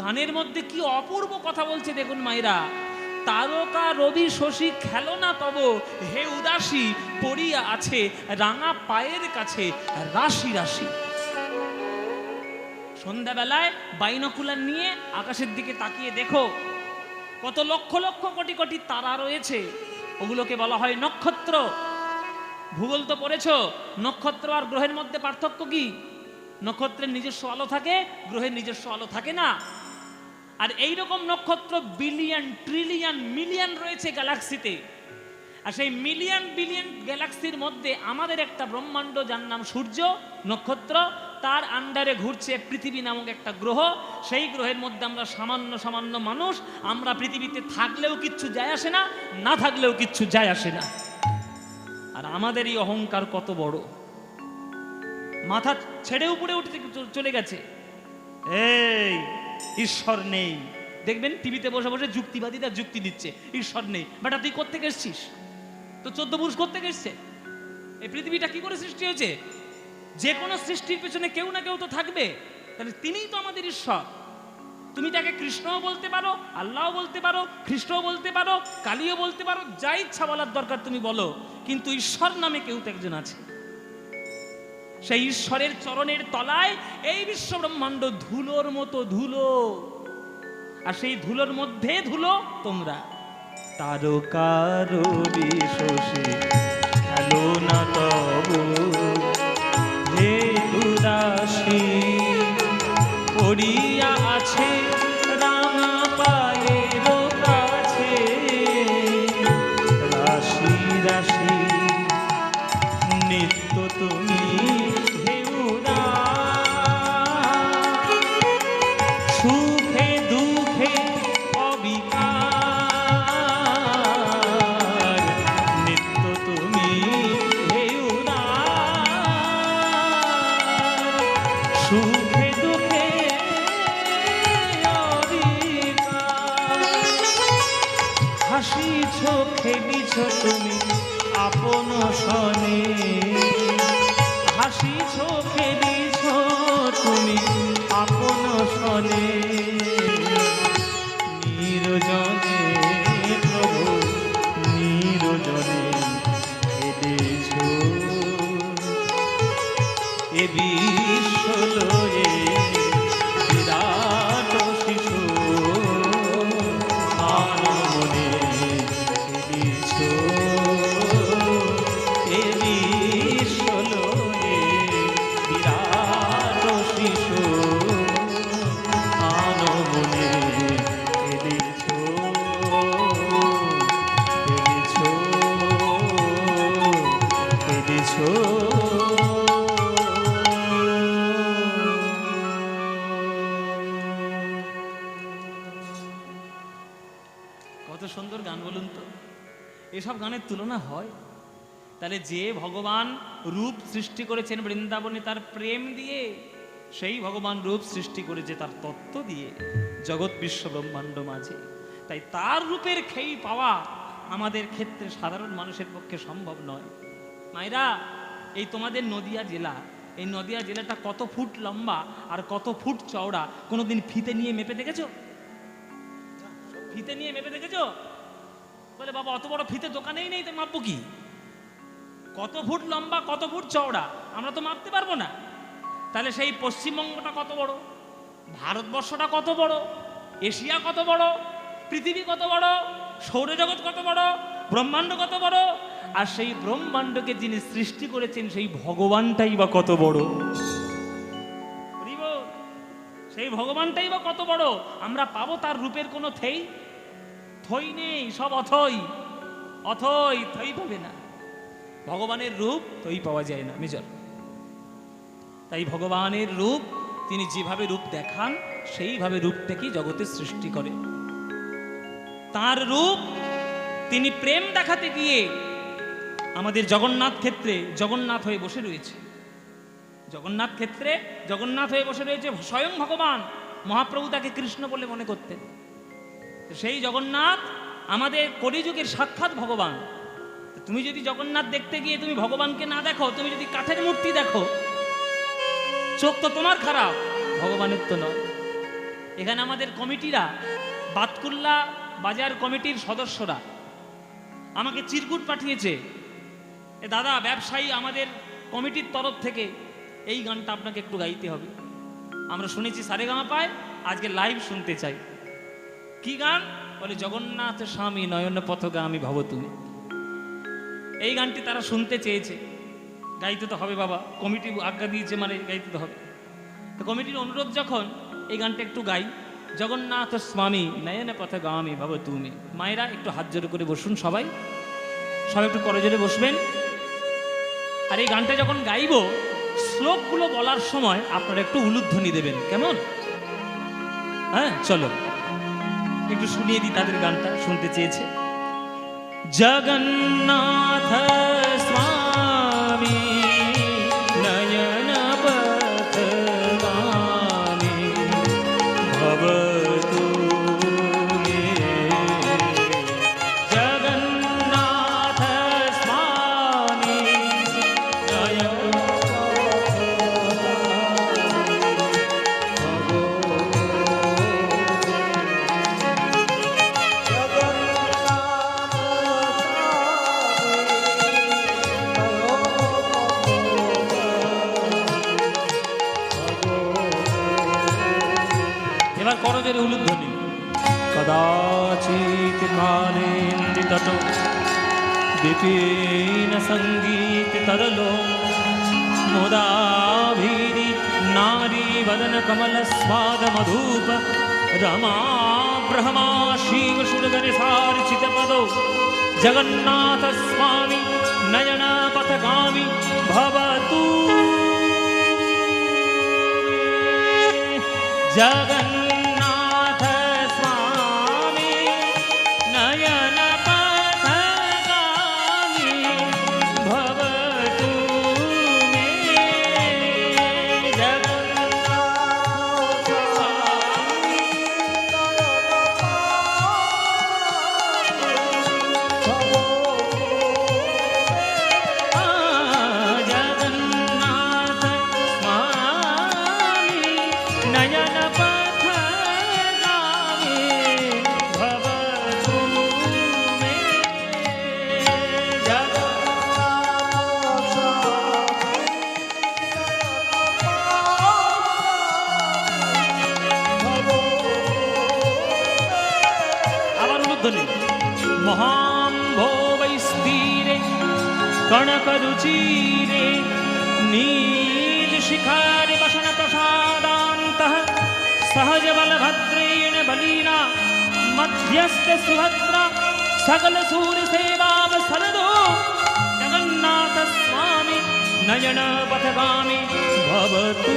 গানের মধ্যে কি অপূর্ব কথা বলছে দেখুন মায়েরা। তারকা রবি শশী খেলো না তব, হে উদাসী পড়িয়া আছে রাঙা পায়ের কাছে রাশি রাশি। সন্ধ্যাবেলায় বাইনকুলার নিয়ে আকাশের দিকে তাকিয়ে দেখো, কত লক্ষ লক্ষ কোটি কোটি তারা রয়েছে। ওগুলোকে বলা হয় নক্ষত্র। ভূগোল তো পড়েছ, নক্ষত্র আর গ্রহের মধ্যে পার্থক্য কি? নক্ষত্রের নিজস্ব আলো থাকে, গ্রহের নিজস্ব আলো থাকে না। আর এই রকম নক্ষত্র বিলিয়ন ট্রিলিয়ন মিলিয়ন রয়েছে গ্যালাক্সিতে আর সেই মিলিয়ন বিলিয়ন গ্যালাক্সির মধ্যে আমাদের একটা ব্রহ্মাণ্ড যার নাম সূর্য নক্ষত্র, তার আন্ডারে ঘুরছে পৃথিবী নামক একটা গ্রহ। সেই গ্রহের মধ্যে আমরা সামান্য সামান্য মানুষ, আমরা পৃথিবীতে থাকলেও কিচ্ছু যায় আসে না না থাকলেও কিচ্ছু যায় আসে না। আর আমাদের এই অহংকার কত বড়। মাথা ছেড়ে উপরে উঠে চ- চলে গেছে। এই ঈশ্বর নেই। দেখবেন টিভিতে বসে বসে যুক্তিবাদীরা যুক্তি দিচ্ছে, ঈশ্বর নেই। বেটা তুই কোথেকে এসছিস? তো চোদ্দ পুরুষ কোথেকে এসছে? এই পৃথিবীটা কি করে সৃষ্টি হয়েছে? যে কোনো সৃষ্টির পেছনে কেউ না কেউ তো থাকবে। তাহলে তিনিই তো আমাদের ঈশ্বর। তুমি তাকে কৃষ্ণও বলতে পারো, আল্লাহও বলতে পারো, খ্রিস্টও বলতে পারো, কালীও বলতে পারো, যা ইচ্ছা বলার দরকার তুমি বলো। কিন্তু ঈশ্বর নামে কেউ তো একজন আছে। সেই ঈশ্বরের চরণের তলায় এই বিশ্ব ব্রহ্মাণ্ড ধুলোর মতো ধুলো। আর সেই ধুলোর মধ্যে ধুলো তোমরা। তারকার বিশোষে এসব গানের তুলনা হয়। তাহলে যে ভগবান রূপ সৃষ্টি করেছেন বৃন্দাবনে তার প্রেম দিয়ে, সেই ভগবান রূপ সৃষ্টি করেছে তার তত্ত্ব দিয়ে জগৎ বিশ্ব ব্রহ্মাণ্ড মাঝে। তাই তার রূপের খেই পাওয়া আমাদের ক্ষেত্রে সাধারণ মানুষের পক্ষে সম্ভব নয়। মায়েরা, এই তোমাদের নদিয়া জেলা, এই নদিয়া জেলাটা কত ফুট লম্বা আর কত ফুট চওড়া? কোনোদিন ফিতে নিয়ে মেপে দেখেছ? ফিতে নিয়ে মেপে দেখেছ? বলে, বাবা, অত বড় ফিতে দোকানেই নেই তো মাপবো কি? কত ফুট লম্বা, কত ফুট চওড়া? আমরা তো মাপতে পারব না। তাহলে সেই পশ্চিমবঙ্গটা কত বড়? ভারতবর্ষটা কত বড়? এশিয়া কত বড়? পৃথিবী কত বড়? সৌরজগৎ কত বড়? ব্রহ্মাণ্ড কত বড়? আর সেই ব্রহ্মাণ্ডকে যিনি সৃষ্টি করেছেন, সেই ভগবানটাই বা কত বড়? সেই ভগবানটাই বা কত বড়? আমরা পাবো তার রূপের কোনো থেই? থই নেই, সব অথই। অথই থই পাবে না। ভগবানের রূপ থই পাওয়া যায় না, মেজর। তাই ভগবানের রূপ, তিনি যেভাবে রূপ দেখান, সেইভাবে রূপ থেকেই জগতের সৃষ্টি করে। তার রূপ তিনি প্রেম দেখাতে গিয়ে আমাদের জগন্নাথ ক্ষেত্রে জগন্নাথ হয়ে বসে রয়েছে। জগন্নাথ ক্ষেত্রে জগন্নাথ হয়ে বসে রয়েছে স্বয়ং ভগবান। মহাপ্রভু তাকে কৃষ্ণ বলে মনে করতেন। সেই জগন্নাথ আমাদের কলিযুগের সাক্ষাৎ ভগবান। তুমি যদি জগন্নাথ দেখতে গিয়ে তুমি ভগবানকে না দেখো, তুমি যদি কাঠের মূর্তি দেখো, চোখ তো তোমার খারাপ, ভগবানের তো নয়। এখানে আমাদের কমিটিরা, বাতকুল্লা বাজার কমিটির সদস্যরা আমাকে চিরকুট পাঠিয়েছে। এ দাদা, ব্যবসায়ী আমাদের কমিটির তরফ থেকে এই গানটা আপনাকে একটু গাইতে হবে। আমরা শুনেছি সারেগামা পায় আজকে লাইভ শুনতে চাই। কি গান? বলে, জগন্নাথ স্বামী নয়ন পথগামী ভব তুমি। এই গানটি তারা শুনতে চেয়েছে। গাইতে তো হবে বাবা, কমিটি আজ্ঞা দিয়েছে মানে গাইতে তো হবে। তো কমিটির অনুরোধ যখন, এই গানটা একটু গাই, জগন্নাথ স্বামী নয়ন পথগামী ভব তুমি। মায়েরা একটু হাত জোরে করে বসুন সবাই। সবাই একটু করজোরে বসবেন। আর এই গানটা যখন গাইবো, শ্লোকগুলো বলার সময় আপনারা একটু উলুধ্বনি দেবেন, কেমন? হ্যাঁ চলো। একটু শুনিয়ে দিই তাদের গানটা শুনতে চেয়েছে। জগন্নাথ సహజరి ఉలుధ్వని కదాచిత్ కాలేంది తటో దిపేన సంగీత తరలో. ముదాభీరి నారీ వదన కమల స్వాద మధూప రమా బ్రహ్మా శివ సురగరిసార్చిత పదో. జగన్నాథ స్వామి నయన పథగామి భవతు. జగన్ पणकरुचिरे नीलशिखारिवसनप्रसादान्तः सहजबलभद्रेण बलीना मध्यस्थसुभद्रा सकलसूर्यसेवा स्थलदो जगन्नाथस्वामि नयनपथगामि भवतु।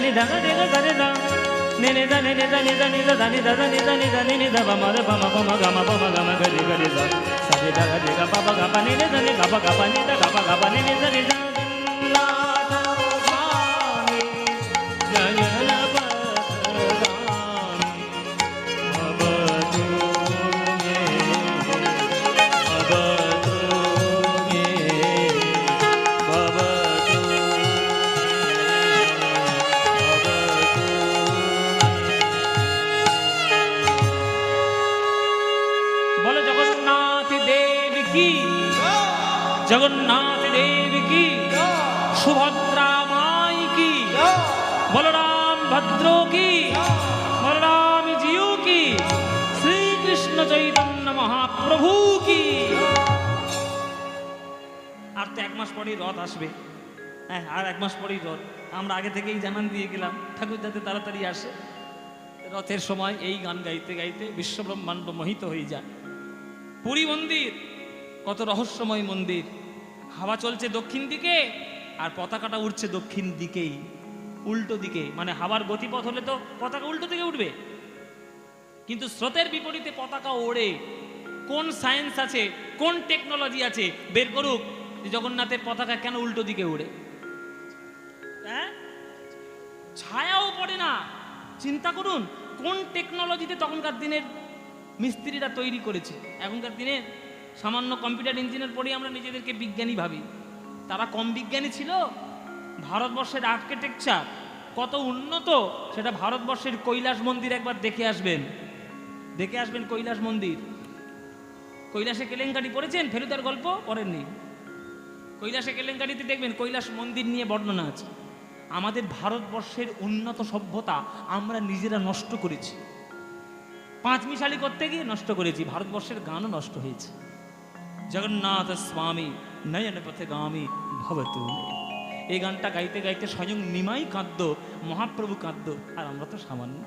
దని దని దని దని దని దని దని దని దని దని దని ని దవ మద బమ బమ గమ బమ గమ గరి గరి ద సరి ద గరి గ పప గ పని ని దని గప గ పని ద గప గ పని ని దని ద ভদ্র কি বলরাম জিউ কি শ্রীকৃষ্ণ চৈতন্য মহাপ্রভু কি আর তো এক মাস পরেই রথ আসবে। হ্যাঁ আর এক মাস পরেই রথ। আমরা আগে থেকেই জানান দিয়ে গেলাম, ঠাকুর যাতে তাড়াতাড়ি আসে। রথের সময় এই গান গাইতে গাইতে বিশ্বব্রহ্মাণ্ড মোহিত হয়ে যায়। পুরী মন্দির, কত রহস্যময় মন্দির। হাওয়া চলছে দক্ষিণ দিকে, আর পতাকাটা উঠছে দক্ষিণ দিকেই। উল্টো দিকে মানে হাওয়ার গতিপথ হলে তো পতাকা উল্টো দিকে উঠবে। কিন্তু স্রোতের বিপরীতে পতাকা ওড়ে। কোন সায়েন্স আছে, কোন টেকনোলজি আছে, বের করুক জগন্নাথের পতাকা কেন উল্টো দিকে উড়ে হ্যাঁ? ছায়াও পড়ে না। চিন্তা করুন, কোন টেকনোলজিতে তখনকার দিনের মিস্ত্রিরা তৈরি করেছে? এখনকার দিনে সামান্য কম্পিউটার ইঞ্জিনিয়ার পড়ে আমরা নিজেদেরকে বিজ্ঞানী ভাবি। তারা কম বিজ্ঞানী ছিল? ভারতবর্ষের আর্কিটেকচার কত উন্নত, সেটা ভারতবর্ষের কৈলাস মন্দির একবার দেখে আসবেন। দেখে আসবেন কৈলাস মন্দির। কৈলাসে কেলেঙ্কারি পড়েছেন? ফেলুদার গল্প পড়েননি। কৈলাসে কেলেঙ্কারিতে দেখবেন কৈলাস মন্দির নিয়ে বর্ণনা আছে। আমাদের ভারতবর্ষের উন্নত সভ্যতা আমরা নিজেরা নষ্ট করেছি। পাঁচ মিশালি করতে গিয়ে নষ্ট করেছি। ভারতবর্ষের গানও নষ্ট হয়েছে। জগন্নাথ স্বামী নয়ন পথে গামী ভবতু। এই গানটা গাইতে গাইতে স্বয়ং নিমাই কাঁদ্য, মহাপ্রভু কাঁদ্য, আর আমরা তো সামান্য।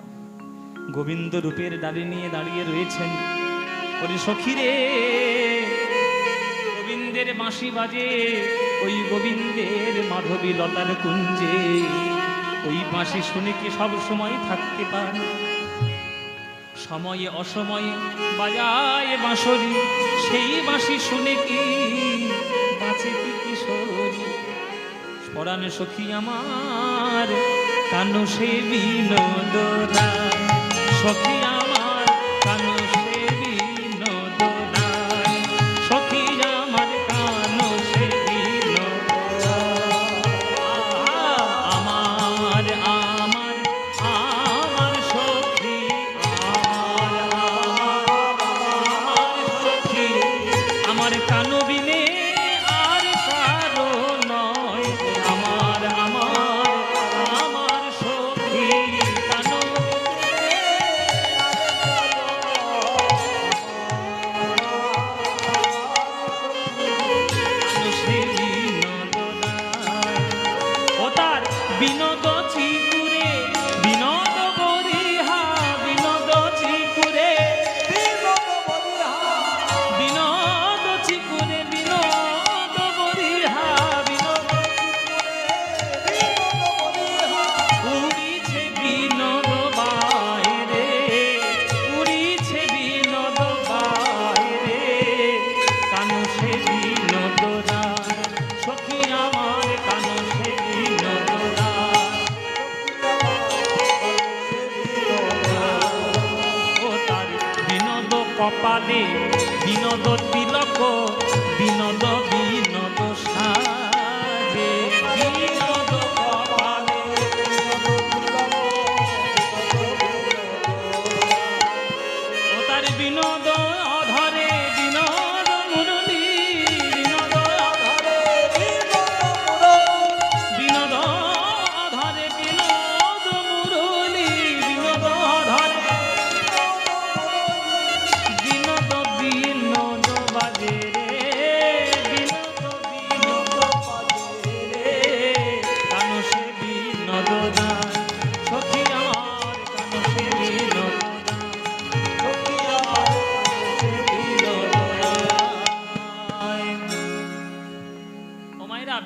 গোবিন্দ রূপের দাড়ি নিয়ে দাঁড়িয়ে রয়েছেন। ওরে সখীরে, গোবিন্দের বাঁশি বাজে, ওই গোবিন্দের মাধবী লতার কুঞ্জে। ওই বাঁশি শুনে কি সব সময় থাকতে পারে? সময়ে অসময়ে বাজায় বাঁশরি, সেই বাঁশি শুনে কি পরাণে সখী আমার কানু সে বিনোদনা সখী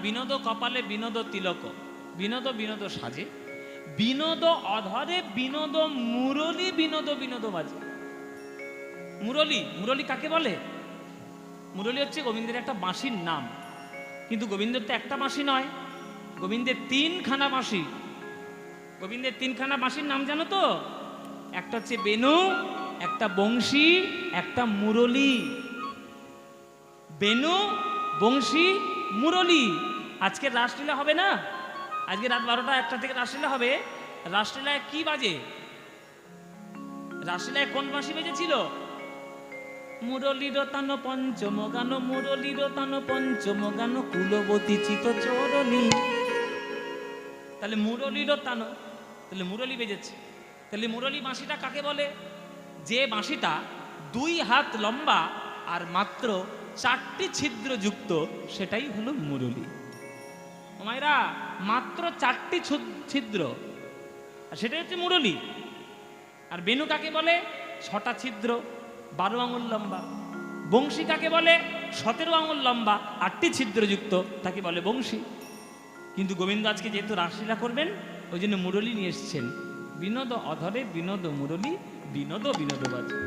বিনোদ কপালে বিনোদ তিলক। বিনোদ বিনোদ সাজে। বিনোদ অধরে, বিনোদ মুরলি, বিনোদ বিনোদ বাজে। মুরলি মুরলি কাকে বলে? মুরলি হচ্ছে গোবিন্দের একটা বাঁশির নাম। কিন্তু গোবিন্দের তো একটা বাঁশি নয়। গোবিন্দের তিনখানা বাঁশি। গোবিন্দের তিনখানা বাঁশির নাম জানো তো? একটা হচ্ছে বেনু, একটা বংশী, একটা মুরলি। বেনু, বংশী, মুরলি। আজকে রাসলীলা হবে না? আজকে রাত বারোটা, একটা থেকে রাসলীলা হবে। রাসলীলায় কি বাজে? রাসলীলায় কোন বাঁশি বেজেছিল? মুরলীর তান পঞ্চম গান মুরলীর তান পঞ্চম গান কুলবতী চিত চরণী। তাহলে মুরলীর তান তাহলে মুরলী বেজেছে। তাহলে মুরলী বাঁশিটা কাকে বলে? যে বাঁশিটা দুই হাত লম্বা আর মাত্র চারটি ছিদ্র যুক্ত সেটাই হলো মুরলী। মায়েরা মাত্র চারটি ছিদ্র। আর সেটাই হচ্ছে মুরলী। আর বেনু কাকে বলে? ছটা ছিদ্র, বারো আঙুল লম্বা। বংশী কাকে বলে? সতেরো আঙুল লম্বা। আটটি ছিদ্রযুক্ত, তাকে বলে বংশী। কিন্তু গোবিন্দ আজকে যেহেতু রাসলীলা করবেন, ওই জন্য মুরলী নিয়ে এসছেন। বিনোদ অধরে, বিনোদ মুরলী, বিনোদ বিনোদ বাজে